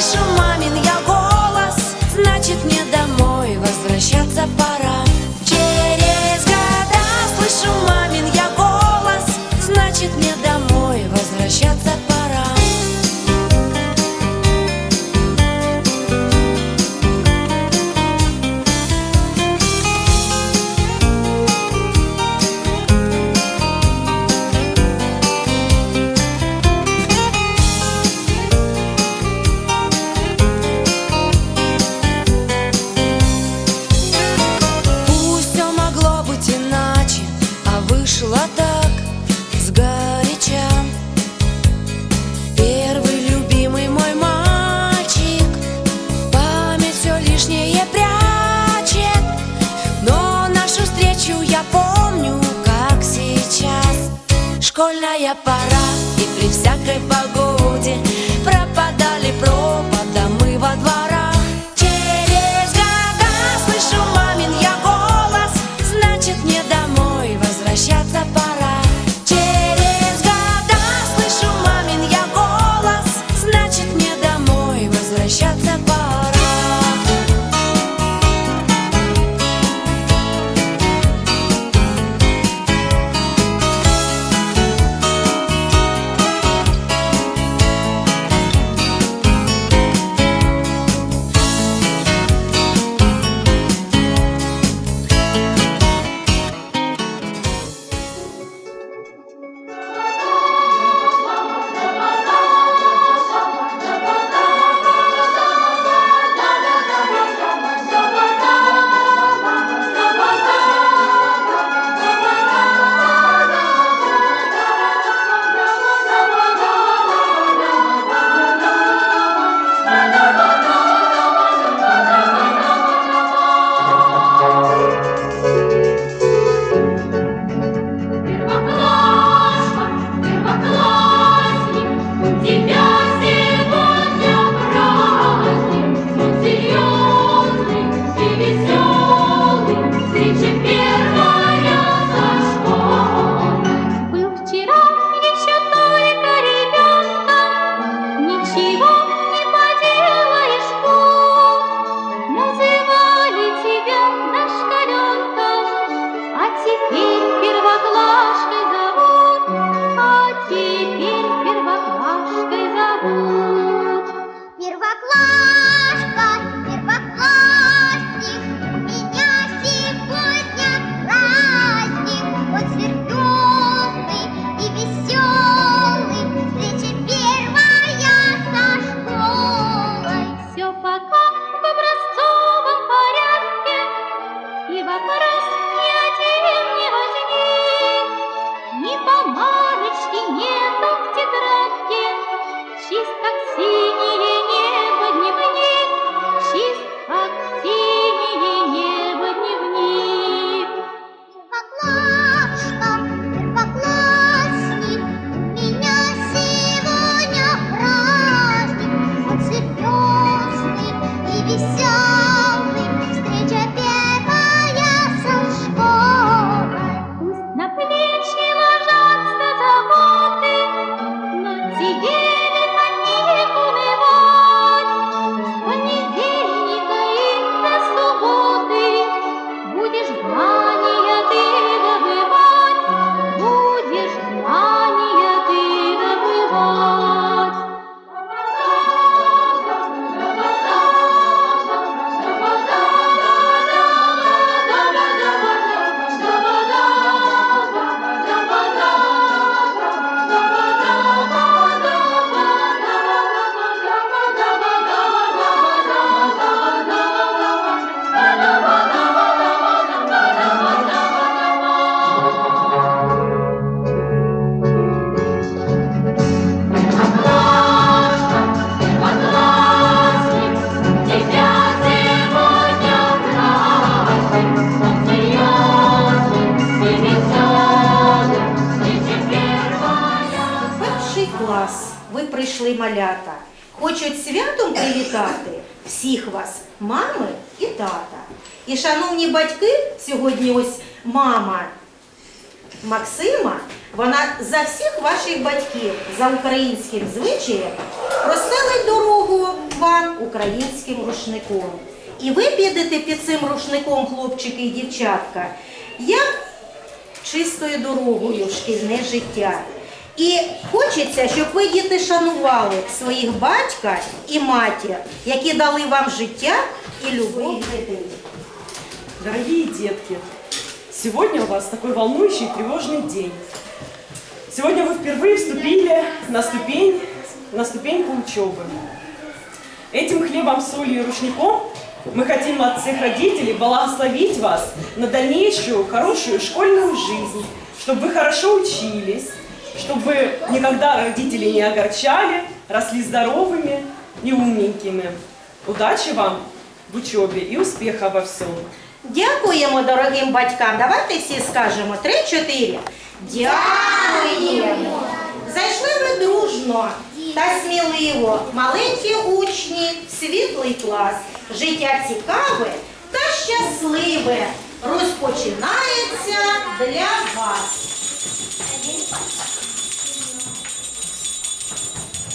special. para хочуть святом привітати всіх вас, мами і тата. І, шановні батьки, сьогодні ось мама Максима, вона за всіх ваших батьків за українським звичаєм розстелить дорогу вам українським рушником. І ви підете під цим рушником, хлопчики і дівчатка, як чистою дорогою шкільне життя. І хочеться, щоб ви діти шанували своїх батька і матір, які дали вам життя і любов дітей. Дорогие детки, сегодня у вас такой волнующий и тревожный день. Сегодня вы впервые вступили на ступень, на ступеньку учебы. Этим хлебом, солью и рушником мы хотим от всех родителей благословить вас на дальнейшую хорошую школьную жизнь, чтобы вы хорошо учились, чтобы никогда родители не огорчали, росли здоровыми и умненькими. Удачи вам в учебе и успеха во всем. Дякуємо дорогим батькам. Давайте всі скажемо три-чотири. Дякуємо. Зайшли ви дружно та сміливо. Маленькі учні, світлий клас. Життя цікаве та щасливе. Розпочинається для вас.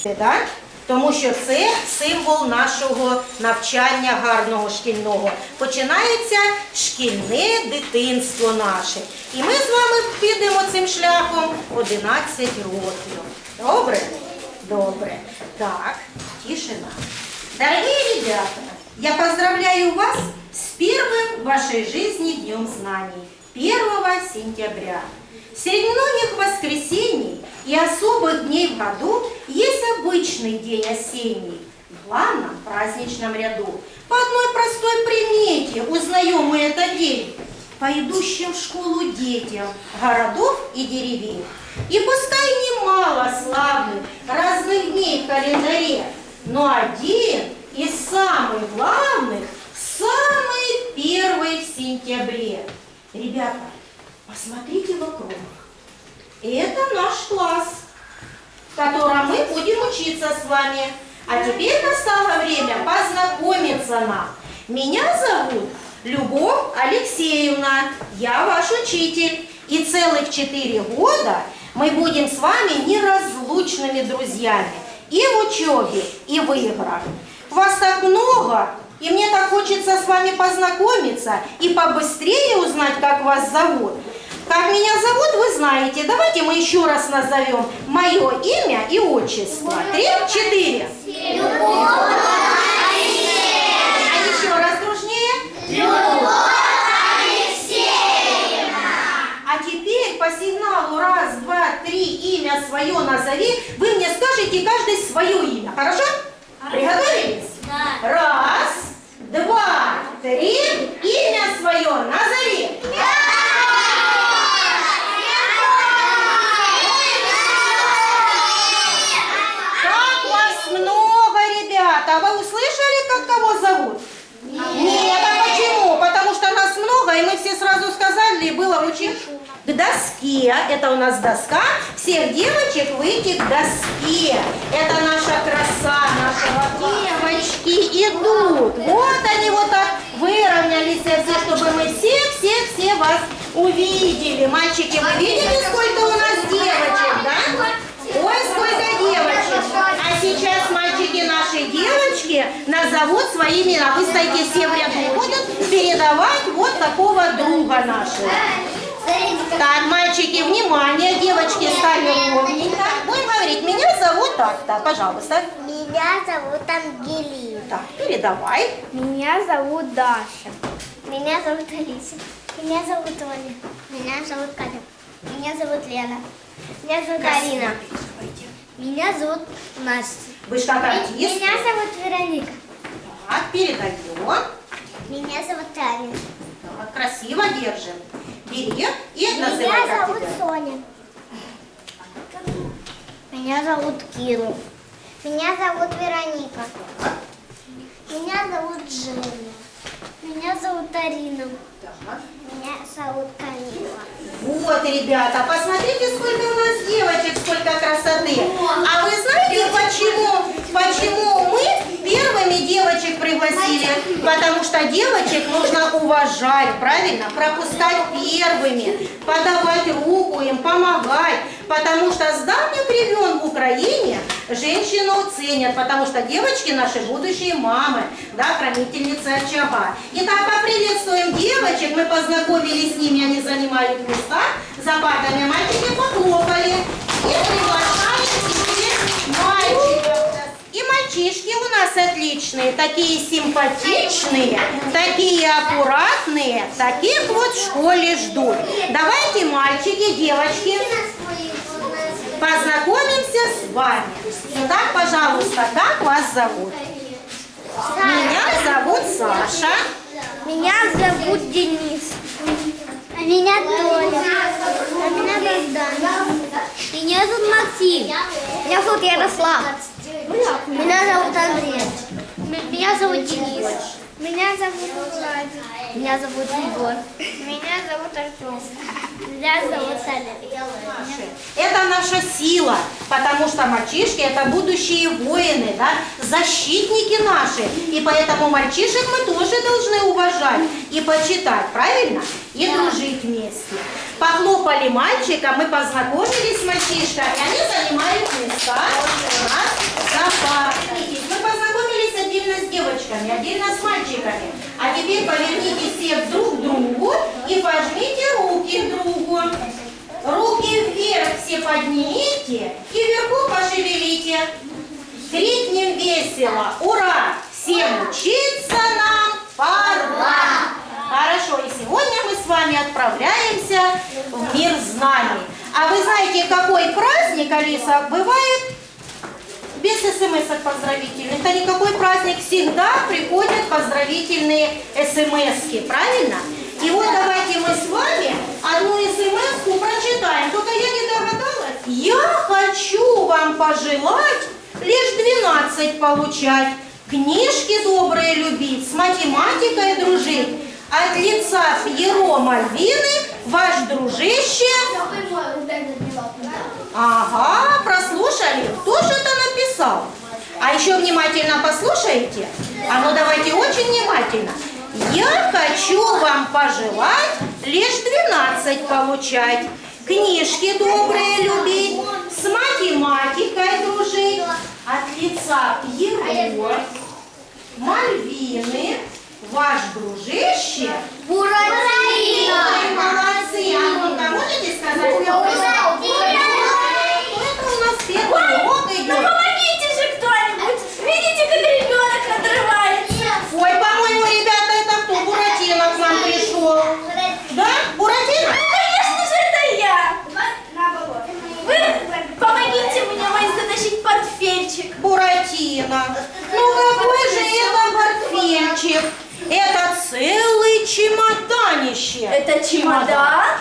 Так? Тому що це символ нашого навчання гарного шкільного. Починається шкільне дитинство наше. І ми з вами підемо цим шляхом 11 років. Добре? Добре. Так, тишина. Дорогие ребята, я поздравляю вас с первым в вашей жизни Днем Знаний, 1 сентября. Среди многих воскресений и особых дней в году есть обычный день осенний, в главном праздничном ряду. По одной простой примете узнаем мы этот день по идущим в школу детям городов и деревень. И пускай немало славных разных дней в календаре, но один из самых главных самый первый в сентябре. Ребята, посмотрите вокруг. Это наш класс, в котором мы будем учиться с вами. А теперь настало время познакомиться нам. Меня зовут Любовь Алексеевна, я ваш учитель. И целых четыре года мы будем с вами неразлучными друзьями. И в учебе, и в играх. Вас так много, и мне так хочется с вами познакомиться и побыстрее узнать, как вас зовут. Как меня зовут, вы знаете. Давайте мы еще раз назовем мое имя и отчество. Три, четыре. А еще раз дружнее. А теперь по сигналу раз, два, три, имя свое назови. Вы мне скажете каждый свое имя. Хорошо? Раз, два, три. Имя свое назови. Как вас много, ребята! А вы услышали, как кого зовут? Нет, а почему? Потому что нас много, и мы все сразу сказали, и было очень... К доске, это у нас доска, всех девочек выйти к доске. Это наша краса, нашего девочки идут. Вот они вот так выровнялись, чтобы мы все-все-все вас увидели. Мальчики, вы видели, сколько у нас девочек, да? Ой, сколько девочек. А сейчас мальчики наши девочки назовут свои имена. Вы стоите все в ряду, будут передавать вот такого друга нашего. Так, мальчики, внимание, девочки стали ровненько. Будем говорить, меня зовут так-то, пожалуйста. Меня зовут Ангелина. Так, передавай. Меня зовут Даша. Меня зовут Алиса. Меня зовут Оля. Меня зовут Катя. Меня зовут Лена. Меня зовут Арина. Меня зовут Настя. Вы как артист. Меня зовут Вероника. Так, передаем. Меня зовут Таня. Так, красиво держим. Бери и называй Меня зовут тебя. Соня. Меня зовут Киру. Меня зовут Вероника. Меня зовут Женя. Меня зовут Арина. Так. Меня зовут Камила. Вот, ребята, посмотрите, сколько у нас девочек, сколько красоты. А вы знаете, почему, почему мы первыми девочек пригласили? Потому что девочек нужно уважать, правильно? Пропускать первыми, подавать руку им, помогать. Потому что с давних времен в Украине женщину ценят, потому что девочки наши будущие мамы, да, хранительницы очага. Итак, поприветствуем девочек, мы познакомились с ними, они занимают места за партами, мальчики похлопали. И приглашаем теперь мальчиков. И мальчишки у нас отличные, такие симпатичные, такие аккуратные, таких вот в школе ждут. Давайте, мальчики, девочки, познакомимся с вами. Итак, пожалуйста, как вас зовут? Меня зовут Саша. Меня зовут Денис. А меня Толя. А меня Богдан. Меня зовут Максим. Меня зовут Ярослав. Меня зовут Андрей. Меня зовут Денис. Меня зовут Владимир. Меня зовут Егор. Меня зовут Артем. Меня зовут Аля. Это наша сила, потому что мальчишки это будущие воины, да, защитники наши. И поэтому мальчишек мы тоже должны уважать и почитать, правильно? И дружить вместе. Похлопали мальчика, мы познакомились с мальчишками, они занимают места у нас за партой. Мы познакомились отдельно с девочками, отдельно мальчиками. А теперь повернитесь все друг к другу и пожмите руки другу. Руки вверх все поднимите и вверху пошевелите. Крикнем весело. Ура! Всем учиться нам пора! Хорошо, и сегодня мы с вами отправляемся в мир знаний. А вы знаете, какой праздник, Алиса, бывает без смс поздравительных. Это никакой праздник, всегда приходят поздравительные смс правильно? И вот давайте мы с вами одну смс прочитаем. Только я не догадалась. Я хочу вам пожелать лишь 12 получать. Книжки добрые любить, с математикой дружить. От лица Пьеро Мальвины ваш дружище Ага, прослушали. Кто же это написал? А еще внимательно послушайте. А ну давайте очень внимательно. Я хочу вам пожелать лишь 12 получать. Книжки добрые любить, с математикой дружить, от лица Пьеро, Мальвины, ваш дружище. Ой, молодцы. А ну-ка, можете сказать? Это у нас первый урок идет. Помогите же кто-нибудь! Видите, как ребенок надрывается? Ой, по-моему, ребята, это кто? Буратино к нам пришел. Да? Буратино? Конечно же, это я! Вы помогите мне мой затащить портфельчик. Буратино. Ну какой же это портфельчик? Это целый чемодан?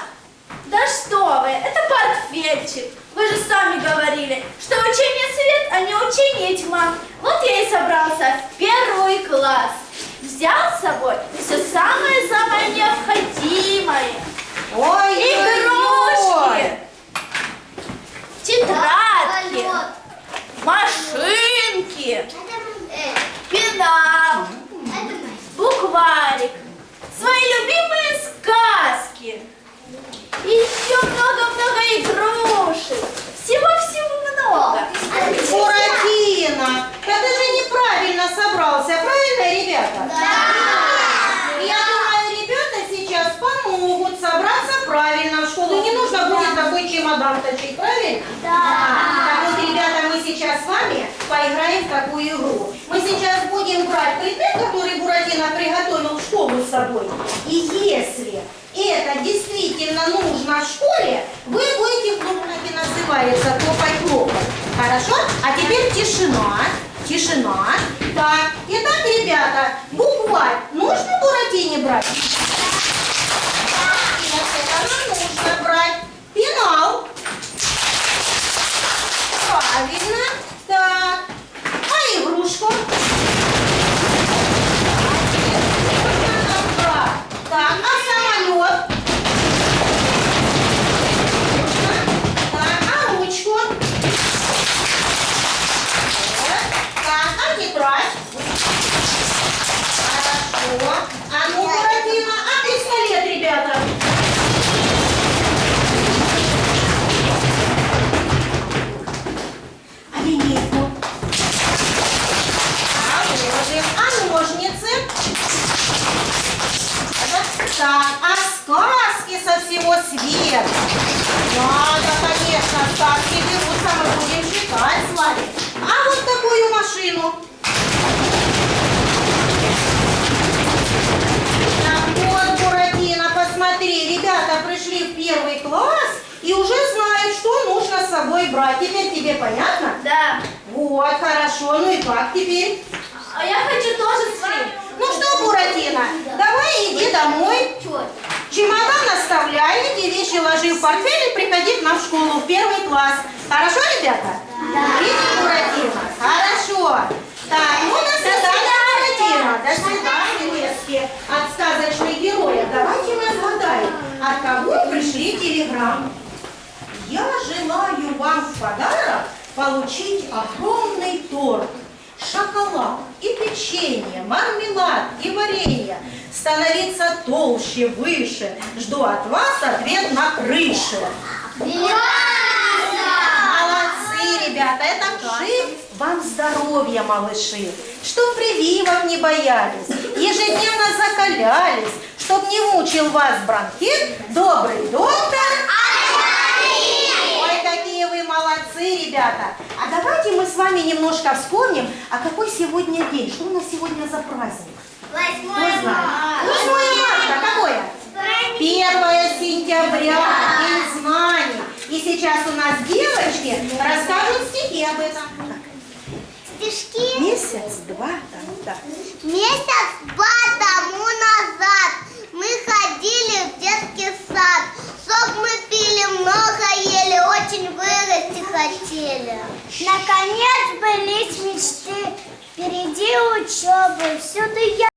Да что вы, это портфельчик. Вы же сами говорили, что учение свет, а не учение тьма. Вот я и собрался в первый класс. Взял с собой все самое-самое необходимое. Ой, Игрушки, тетрадки, машинки, пенал, букварик, свои любимые сказки. И еще много-много игрушек. Всего-всего много. Буратино, да ты же неправильно собрался, правильно, ребята? Да! Я думаю, ребята сейчас помогут собраться правильно в школу. Не нужно будет такой чемодан тащить, правильно? Да! Так вот, ребята, мы сейчас с вами поиграем в такую игру. Мы сейчас будем брать предмет, который Буратино приготовил в школу с собой. И если это действительно нужно в школе, вы будете хлопники называется хлопать-хлопать. Хорошо? А теперь тишина. Тишина. Так, итак, ребята, букварь нужно Буратине брать? Нам нужно брать. Да. Вот, хорошо. Ну и как теперь? А я хочу тоже с вами. Ну что, Буратино, давай иди домой. Чемодан оставляй, эти вещи ложи в портфель и приходи к нам в школу в первый класс. Хорошо, ребята? Да. Видишь, Буратино? Хорошо. Так, ну до свидания, Буратино. До свидания, детки. От сказочных героев. Давайте мы отгадаем, от кого пришли телеграммы. Я желаю вам в подарок получить огромный торт. Шоколад и печенье, мармелад и варенье. Становиться толще, выше. Жду от вас ответ на крыше. Молодцы, ребята, это жив вам здоровья, малыши. Чтоб прививок не боялись, ежедневно закалялись, чтоб не мучил вас бронхит, добрый доктор. Молодцы, ребята. А давайте мы с вами немножко вспомним, а какой сегодня день, что у нас сегодня за праздник? Кто знает? 8 марта, какое? 1 сентября, День знаний. И сейчас у нас девочки расскажут стихи об этом. Стишки. Месяц, два, там, да. Месяц-два тому хотели. Наконец былись мечты, впереди учебы, всюду я